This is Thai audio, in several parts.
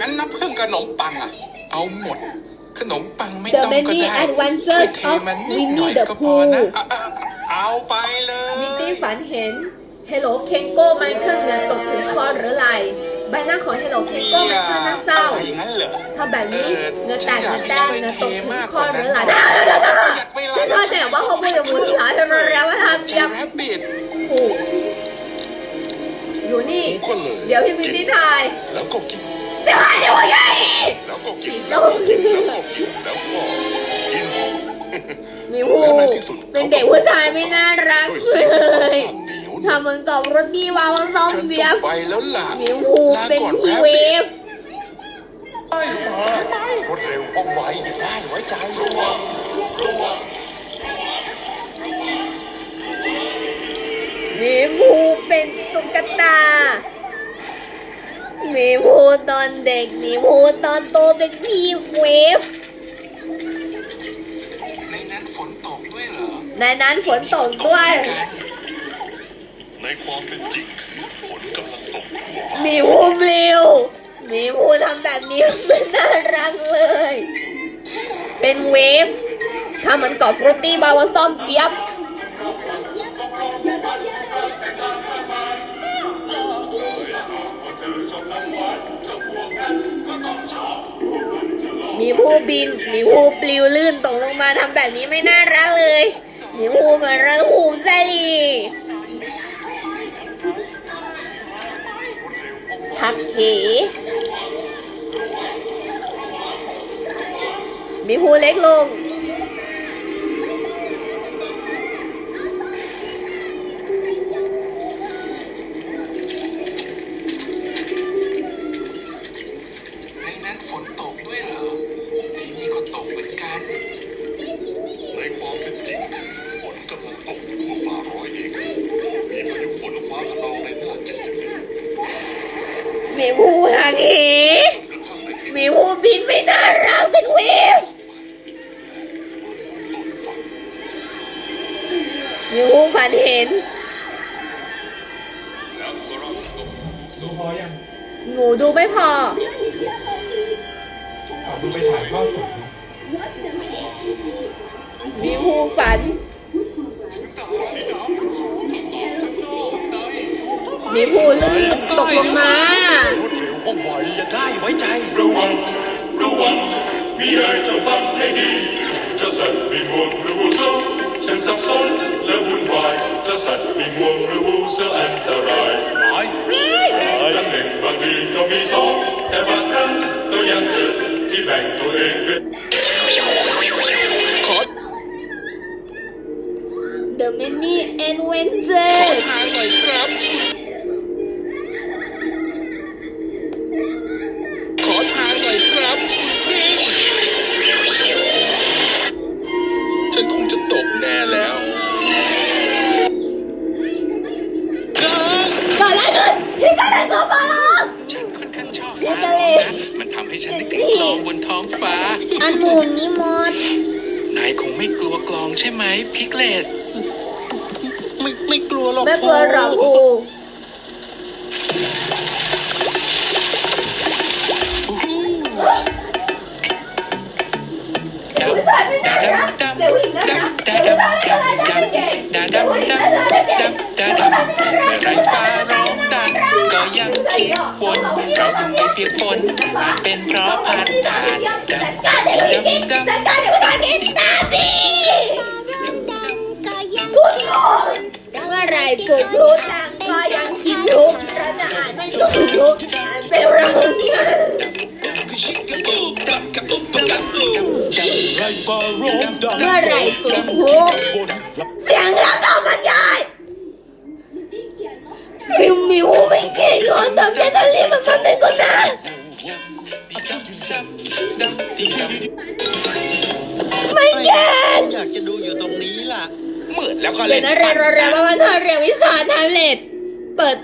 งั้นน้ำผึ้งกับขนมปังอะ เอาหมด ขนมปังไม่ The ต้องก็ Many ได้ Adventures ช่วยเท of มันนิดหน่อย Winnie the ก็พอนะ Pooh เอาเอาเอาไปเลยมิตตี้ฝันเห็น Hello Kengo ไมเคิลเหงื่อตกถึงคอหรือไหลใบหน้าของ Hello Kengo ไมเคิลน่าเศร้าอะไรอย่างนั้นเหรอทำแบบนี้เออเหงื่อแตกเหฉังื่นออยากแตกให้เหงื่อตกถึงช่วยเทมากคอหรือไหลกว่านั้นเดี๋ยวเดี๋ยวเดี๋ยวประหยัดเวลาฉันเข้าใจว่าเขาพูดกับมูลฐานจะแล้วว่าทำใช้ยังแรบบิดถูกอยู่นี่ผม ก็เลยเดี๋ยวพี่มินนี่ทายแล้วก็กินเดี๋ยวเดี๋ยวไงแล้วก็กินแล้วก็กินแล้วก็กินแล้วก็กินมีผู้เป็นเด็กผู้ชายไม่น่ารักเลยเหนียวทำเหมือนกับรถดีวาวซอมฉันเบีต้ยองมไปแล้วล่ะมีผู้ลาเป็นก่อนแรบเวบิดฟรวดเร็วว่องไวได้ไว้ใจระวังระวัง ตอนเด็กมีผู้ตอนโตเป็นพี่เวฟในนั้นฝนตกด้วยเหรอ ในนั้นฝนตกด้วย ในความเป็นจริงคือฝนกำลังตกทั่วไปมีผู้เร็วมีผู้ทำแบบนี้ไม่น่ารักเลย เป็นเวฟทำเหมือนกับฟรุตตี้บาวาซอมเปียบ มีผู้บิน มีผู้ปลิวลื่นตกลงมาทำแบบนี้ไม่น่ารักเลย มีผู้เหมือนระหูซะลีทักเหมีผู้เล็กลง นฟ้าขนองในหน้าเจ็ดสิบเอ็ดมีผู้ทักเหกระทั่งในที่มีผู้บินไม่น่ารักเป็นเวฟต้นฝันมีผู้ฝันเห็นดูพอยังหนูดูไม่พอขอดูไปถ่ายทอดสดดูมีผู้ฝัน มีผู้ลื่นตกลงมารวดเร็วว่องไวจะได้ไว้ใจ ระวัง ระวัง มีอะไรจงฟังให้ดีจ้าสัตว์มีงวงหรือวูเซอฉันสับสนและวุ่นวายจ้าสัตว์มีงวงหรือวูเซออันตรายหายตำแหน่งบางทีก็มีสอง แต่บางครั้งก็ยังเจอที่แบ่งตัวเองเป็นขอ The Many Adventures ทางหน่อยครับ อันหมุนนี่มด นายคงไม่กลัวกลองใช่ไหมพิกเลตไม่ไม่กลัวหรอกไม่กลัวหรอกอูเดี๋ยวผู้หญิงนะเดี๋ยวผู้ชายไม่ทำอะไรได้เก่งเดี๋ยวผู้หญิงนะเดี๋ยวได้เก่ง เปียกฝน เป็นเพราะพัดผ่านดับดับดับดับดับดับดับเมื่อไรเกิดรู้ตังก็ยังคิดรู้ร้อาหรไม่ถูกรู้เป็นเราเมื่อไรกิดรู้เสียงเราต้องมาจ่มิวมิวไม่เก่งหรอกแต่จะรี แล้วก็เดี๋เล่ยวนะเรียนเรียนว่าวันเธอเรียนวิชาไทม์เลทเปิด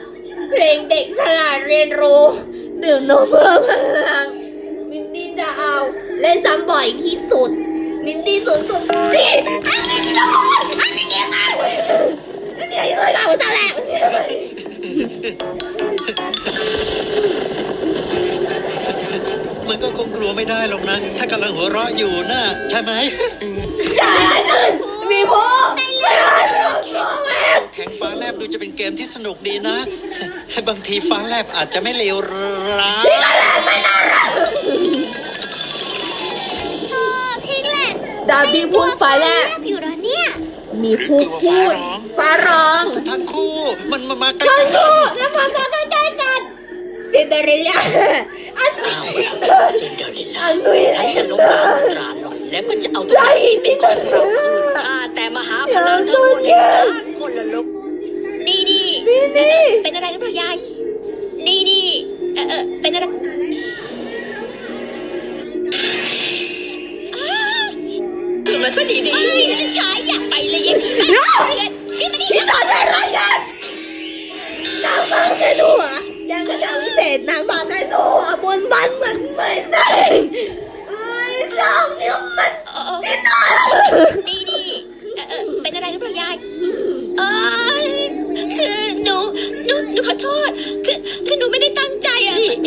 เพลงเด็กฉลาดเรียนรู้ดื่มนมเพิ่มพลังมินดี้จะเอาเล่นซ้ำบ่อยที่สุด มินดี้สุดสุดนี่อันนี้ที่เราอันนี้เก่งมากอันนี้เลยเราตั้งแหละลัวไม่ได้หรอกนะ ถ้ากำลังหัวเราะอยู่น่ะใช่ไหมมีพ่อไม่ได้ แข่งฟ้าแลบดูจะเป็นเกมที่สนุกดีนะ บางทีฟ้าแลบอาจจะไม่เลวร้ายพิกเล็ตดาบี้พูดฟ้าแลบอยู่เหรอเนี่ยมีผู้พูดฟ้าร้องทั้งคู่มันมามาใกล้ทั้งๆกันคู่แล้วมามาใกล้ๆกันซินเดอเรลล่าอันนี้ซินเดอเรลล่าอันนี้ฉันจะล้มล้างมนตราหล่อนแล้วก็จะเอาทุกอย่างที่เป็นของเราคืนข้า แต่มหาพลังทั้งหมดให้สากลละลบนี่นี่นี่นี่เป็นอะไรหรือเปล่ายายนี่นี่เออเออเป็นอะไร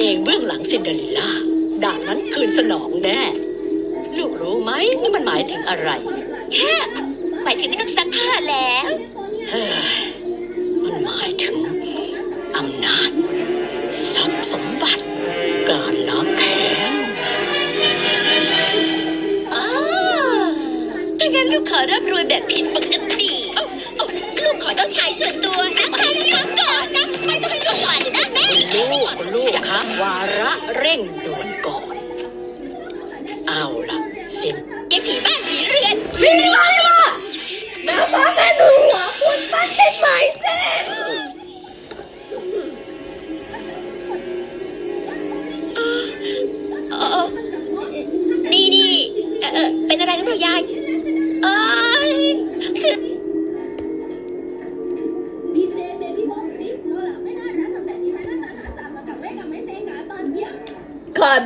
เองเบื้องหลังซินเดอเรลล่าดาบนั้นคืนสนองแน่ ลูกรู้ไหมนี่มันหมายถึงอะไร แค่หมายถึงไม่ต้องซักผ้าแล้วเฮ้ยมันหมายถึงอำนาจทรัพย์สมบัติ การล้างแค้นอ้าถ้างั้นลูกขอร่ำรวยแบบผิดปกติ ลูกขอเจ้าชายส่วนตัว วาระเร่งด่วนก่อน เอาล่ะสินยายผีบ้านผีเรือนพี่น้อยว่ะนาฟ้าแม่หนูหัวคุณมันเป็นหมายเส้น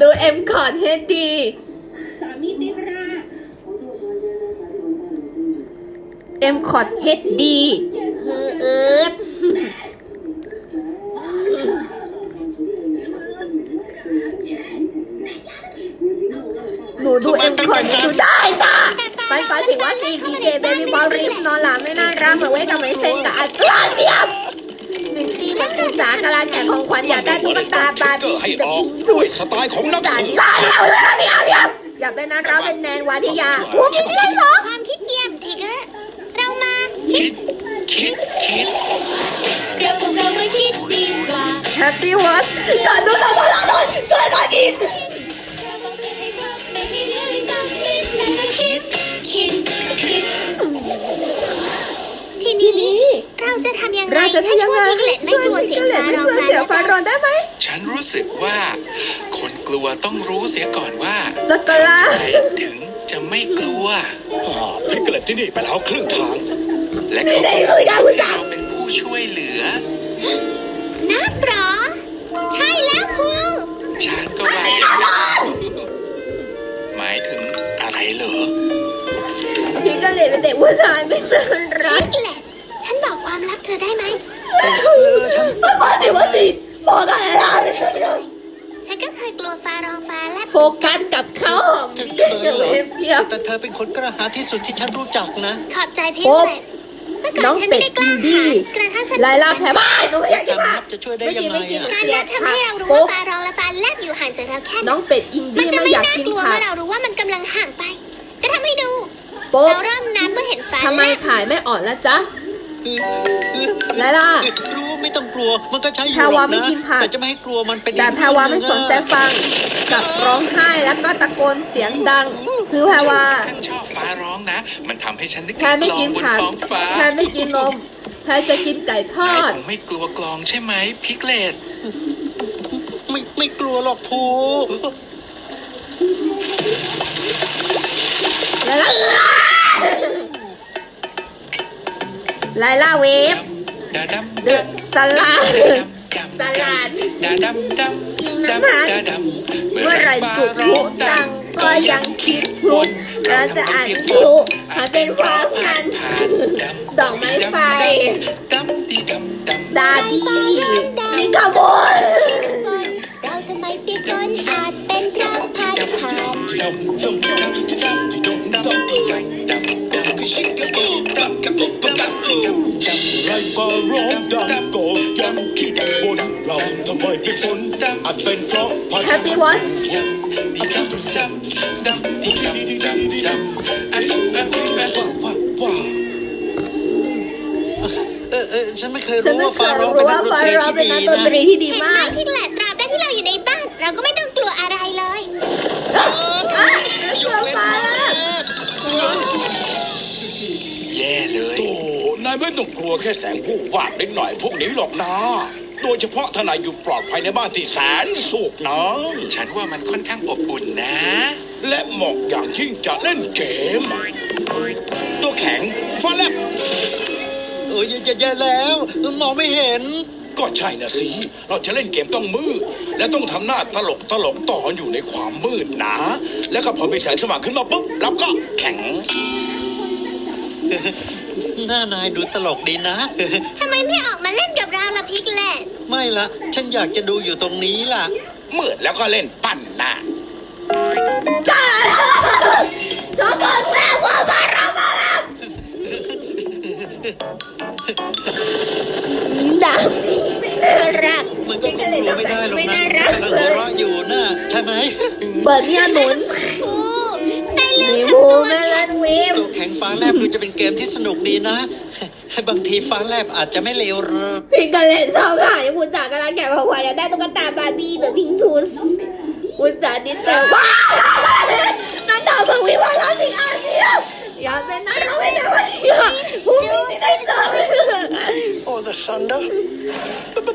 ดูเอ็มคอร์ดให้ดีเอ็มคอร์ดเฮดดีฮือเอิร์ดหนูดูเอ็มคอร์ดดูได้จ้ะมันฝันถึงว่าซีดีเจเบบี้บอลริฟนอนหลับไม่น่ารักเหมือนไว้กับไม้เซ็นกับอัตราเบียบ มินตี้มันคุณจ๋ากำลังแกะของขวัญอยากได้ตุ๊กตาบาร์บี้ให้เดออะอกพิงด้จูวยดสไตล์ของนักจ๋าสืบจ๋าเดียวเลยนะพี่อาพี่อาอยากเป็นนักร้องเป็นแนนวาทิยาหัวมีที่ได้เหรอความคิดเยี่ยมทิกเกอร์เรามาคิดคิดคิดเราพวกเรามาคิดดีกว่าแฮปปี้วอชก่อนดูท ยังไงเราจะทำยังไงให้ช่วยพิกเล็ตไม่กลัวเสียงฟ้าร้องเสียงฟ้าร้องได้ไหมฉันรู้สึกว่า คนกลัวต้องรู้เสียก่อนว่าสกลาใครถึงจะไม่กลัวอ่าพิกเกล็ตที่นี่ไปแล้วครึ่งทาง และเขาก็เฮ้ยได้คุณจ๋าเราเป็นผู้ช่วยเหลือนับเหรอใช่แล้วครูฉันก็ว่าอย่างนั้นหมายถึงอะไรเหรอพี่ก็เลยเป็นเด็กผู้ชายเป็นน่ารักพิกเล็ต เธอได้ไหมไม่บอกสิว่าสิบอกอะไรนะฉันก็เคยกลัวฟ้าร้องฟ้าแลบโฟกัสกับเขาหอมเธอเดีเคยยวเหรอเอ็มเพียบแต่เธอเป็นคนกระหายที่สุดที่ฉันรู้จักนะ ขอบใจพิกโอ๊บเล็ตเมื่อก่น้ออนงฉันเป็ไม่ดได้กอิล้านดี้หาญกระทั่งฉันไลล่าแพ้บ้านหนูไม่อยากกินการผันักบจะช่วยได้ไม่ยักินงไงไม่กินอะการเกลียนัดบทำผัให้กเรารู้ปุ๊ว่าบฟ้าร้องและฟ้าแลบอยู่ห่างจากเราแค่ไหนน้องเป็ดอินมันดี้จะไม่ไม่อยากน่ากินกลัวผัเมื่กอเรารู้ว่ามันกำลังห่างไป จะทำให้ดูปุ๊บเราเริ่มนับเมื่อเห็นฟ้าทำไมแลบถ่ายไม่ออกแล้วจ๊ะ ไลล่ารู้ไม่ต้องกลัวมันก็ใช้อยู่แพรหรวาอกไม่นะกินผักแต่จะไม่ให้กลัวมันเป็นแต่อีกแพรวาไม่สนใจฟังกับร้องไห้แล้วก็ตะโกนเสียงดังคือแพรวาฉันชอบฟ้าร้องนะ มันทำให้ฉันนึกแพรถึงไม่กลอกิงนบนผักท้องฟ้าแพรไม่กินนมแพรจะกินไก่ทอนายดคงไม่กลัวกลองใช่ไหมพิกเลตไม่ไม่กลัวหรอกภูไลล่า ไลล่าเวฟเดอะสลาดสลาดกินน้ำมันดเมื่อไรจุดพลุดังก็ยังคิดพุนเราจะอ่านพลุหาเป็นความพันดอกไม้ไฟดาบี้ลิงคาโบนเราทำไมเปียกฝนอาจเป็นเพราะพัด ไรฟ้าร้องดังก็ยังคิดบนเราทำไมเป็นฝนอาจเป็นเพราะพายุ Happy Watch ว่าว่าเออเออฉันไม่เคยฉันรู้ไม่ว่าเคฟ้ายร้องรู้เป็นว่านักดนฟาตรีร้องที่เป็นดีนักดนนะตรีที่ดีเห็นไหมมากพี่แหล ไม่ต้องกลัวแค่แสงผู้วาบนิดหน่อยพวกนี้หรอกนะ โดยเฉพาะถ้านายอยู่ปลอดภัยในบ้านที่แสนสุขนะฉันว่ามันค่อนข้างอบอุ่นนะ และเหมาะอย่างยิ่งจะเล่นเกม ตัวแข็งฟ้าแลบโอ้ยแย่ๆแล้ว มองไม่เห็น ก็ใช่นะสิ เราจะเล่นเกมต้องมืด และต้องทำหน้าตลกตลกตอนอยู่ในความมืดนะ แล้วก็พอมีแสงสว่างขึ้นมาปุ๊บเราก็แข็ง หน้านายดูตลกดีนะ ทำไมไม่ออกมาเล่นกับเราล่ะพี่แหละไม่ละ ฉันอยากจะดูอยู่ตรงนี้ล่ะ มืดแล้วก็เล่นปั้นนะจ้าแล้วก็แม่ว่ามาเรามาแล้วด่าพี่ไม่น่ารักมันก็คงกลัวไม่ได้หรอกไม่นะน่ารักกำลังเลหัวยเราะอยู่น่ะใช่ไหม เปิดเนี่ยหนุนได้เร็วมีทำบูตัวแม่เล่นวีม ตัวแข็งฟ้าแลบดูจะเป็นเกมที่สนุกดีนะ บางทีฟ้าแลบอาจจะไม่เลวหรอกพี่ก็เล่นชอบค่ะที่คุณจ๋ากำลังแกะของขวัญอยากได้ตุ๊กตาบาร์บี้หรือพิงทูสคุณจ๋าดิเตอร์ว้าวนั่นต่อเพิ่งวิวาล้วสิอาเซียอย่าเป็นนักร้องไม่ได้วันนี้ค่ะผู้มีที่ได้เจอ Or the thunder?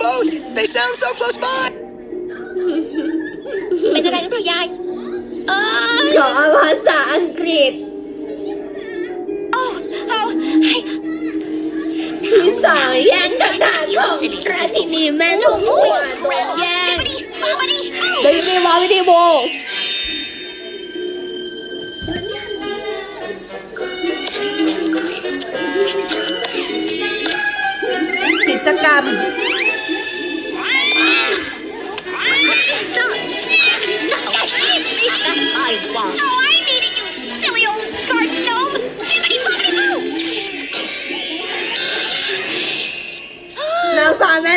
Both. They sound so close by. นีแม่ลูกหัวนแย่งมาดิเดยวนี้วอลวิดีโอกิจกรรม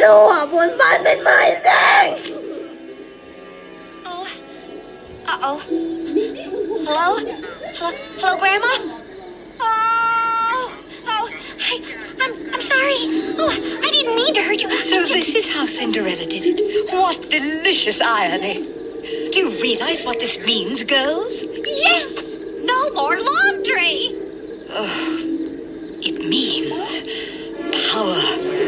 Lord my thing. Oh. Uh oh. Hello? Hello? Hello, Grandma? Oh. Oh. I, I'm, I'm sorry. Oh, I didn't mean to hurt you. So this is how Cinderella did it. What delicious irony. Do you realize what this means, girls? Yes! No more laundry! Oh, it means power.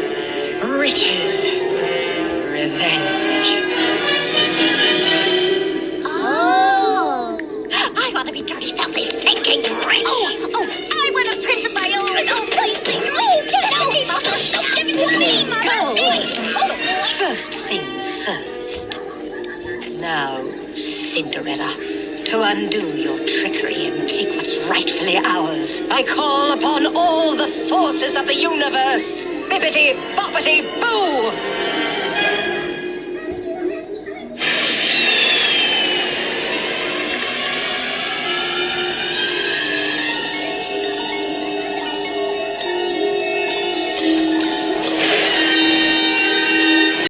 Cinderella, to undo your trickery and take what's rightfully ours, I call upon all the forces of the universe. Bippity boppity boo!